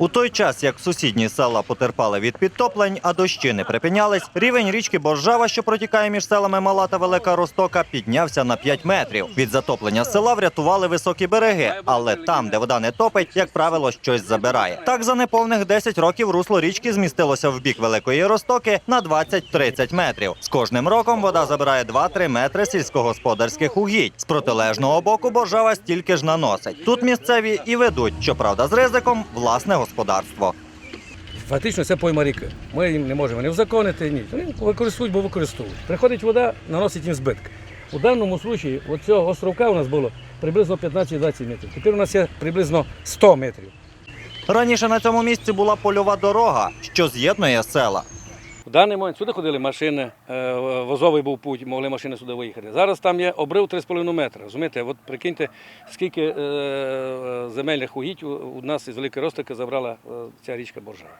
У той час, як сусідні села потерпали від підтоплень, а дощі не припинялись, рівень річки Боржава, що протікає між селами Мала та Велика Ростока, піднявся на 5 метрів. Від затоплення села врятували високі береги, але там, де вода не топить, як правило, щось забирає. Так за неповних 10 років русло річки змістилося в бік Великої Ростоки на 20-30 метрів. З кожним роком вода забирає 2-3 метри сільськогосподарських угідь. З протилежного боку Боржава стільки ж наносить. Тут місцеві і ведуть, щоправда, з ризиком власне господарство. Фактично це пойма ріки. Ми їм не можемо не узаконити, ні. Вони використовують, бо використовують. Приходить вода, наносить їм збитки. У даному випадку цього островка у нас було приблизно 15-20 метрів. Тепер у нас є приблизно 100 метрів. Раніше на цьому місці була польова дорога, що з'єднує села. В даний момент сюди ходили машини, е, возовий був путь, могли машини сюди виїхати. Зараз там є обрив 3,5 метри. Розумієте, от прикиньте, скільки е, е, земельних угідь у, нас із Великої Ростоки забрала ця річка Боржава.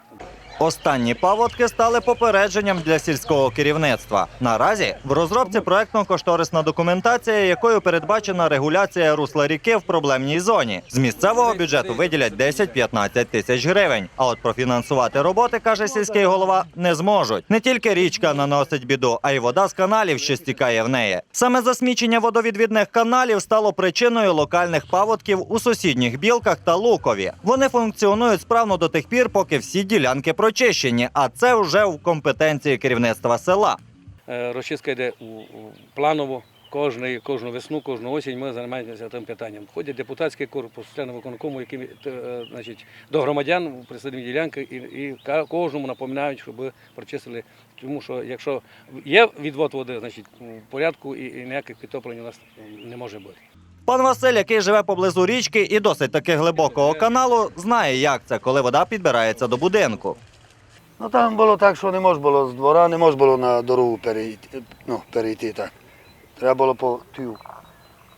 Останні паводки стали попередженням для сільського керівництва. Наразі в розробці проектно-кошторисна документація, якою передбачена регуляція русла ріки в проблемній зоні. З місцевого бюджету виділять 10-15 тисяч гривень. А от профінансувати роботи, каже сільський голова, не зможуть. Не тільки річка наносить біду, а й вода з каналів, що стікає в неї. Саме засмічення водовідвідних каналів стало причиною локальних паводків у сусідніх білках та лукові. Вони функціонують справно до тих пір, поки всі ділянки прочищені, а це вже в компетенції керівництва села. Е, Розчистка йде у планово. Кожної, кожну весну, кожну осінь ми займаємося тим питанням. Ходять депутатський корпус, члени виконкому, які е, значить, до громадян присадні ділянки і, і кожному напоминають, щоб прочистили. Тому що якщо є відвод води, значить в порядку і, і ніяких підтоплень у нас не може бути. Пан Василь, який живе поблизу річки і досить таки глибокого каналу, знає, як це, коли вода підбирається до будинку. Ну там було так, що не можна було з двора, не можна було на дорогу перейти, ну, перейти так. Треба було по тю,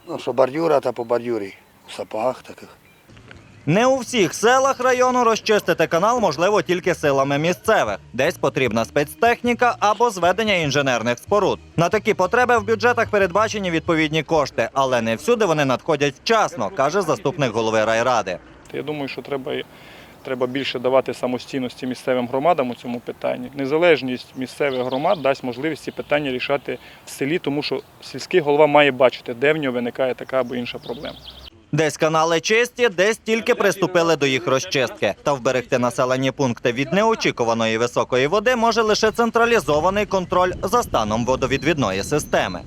ну, що бордюра та по бордюрі, у сапогах таких. Не у всіх селах району розчистити канал можливо тільки силами місцевих. Десь потрібна спецтехніка або зведення інженерних споруд. На такі потреби в бюджетах передбачені відповідні кошти, але не всюди вони надходять вчасно, каже заступник голови райради. Я думаю, що треба, треба більше давати самостійності місцевим громадам у цьому питанні. Незалежність місцевих громад дасть можливість ці питання рішати в селі, тому що сільський голова має бачити, де в нього виникає така або інша проблема. Десь канали чисті, десь тільки приступили до їх розчистки. Та вберегти населені пункти від неочікуваної високої води може лише централізований контроль за станом водовідвідної системи.